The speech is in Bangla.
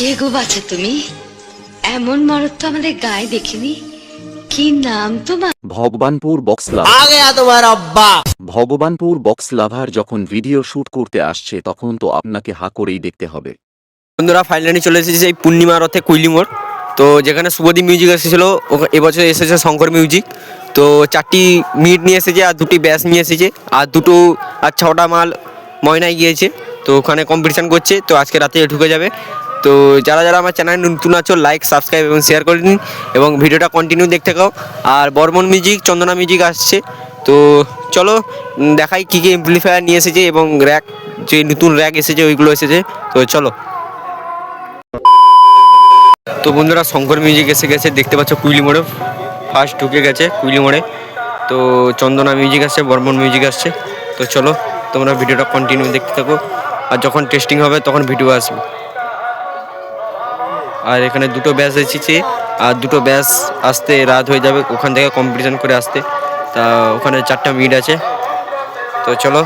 কে গো বাছা তুমি? এমন তো আমাদের গায়ে দেখিনি। কি নাম তোমার? ভগবানপুর বক্স তোমার আব্বা। ভগবানপুর বক্স লাভার যখন ভিডিও শুট করতে আসছে তখন তো আপনাকে হা করেই দেখতে হবে। বন্ধুরা ফাইনালি চলে এসেছে এই পূর্ণিমা রথে কুইলিমোর তো যেখানে শুভদীপ মিউজিক এসেছিল এবছর এসেছে শঙ্কর মিউজিক তো চারটি মিট নিয়ে এসেছে আর দুটি ব্যাস নিয়ে এসেছে। আর দুটো আর ছটা মাল ময়নায় গিয়েছে। তো ওখানে কম্পিটিশান করছে। তো আজকে রাতে ঢুকে যাবে। তো যারা যারা আমার চ্যানেলে নতুন আছো লাইক সাবস্ক্রাইব এবং শেয়ার করে নিন এবং ভিডিওটা কন্টিনিউ দেখতে থাকো। আর বর্মন মিউজিক চন্দনা মিউজিক আসছে। তো চলো দেখাই কী কী এমপ্লিফায়ার নিয়ে এসেছে এবং র্যাক যে নতুন র্যাক এসেছে, ওইগুলো এসেছে। তো চলো। তো বন্ধুরা, শঙ্কর মিউজিক এসে গেছে, দেখতে পাচ্ছ কুইলি মোড়ে। ফার্স্ট ঢুকে গেছে কুইলি মোড়ে। তো চন্দনা মিউজিক আসছে, বর্মন মিউজিক আসছে। তো চলো, তোমরা ভিডিওটা কন্টিনিউ দেখতে থাকো। আর যখন টেস্টিং হবে, তখন ভিডিও আসবে। আর এখানে দুটো ব্যাচ এসেছে। আর দুটো ব্যাচ আসতে রাত হয়ে যাবে, ওখান থেকে কম্পিটিশন করে আসতে। তা ওখানে চারটা মিট আছে। তো চলো।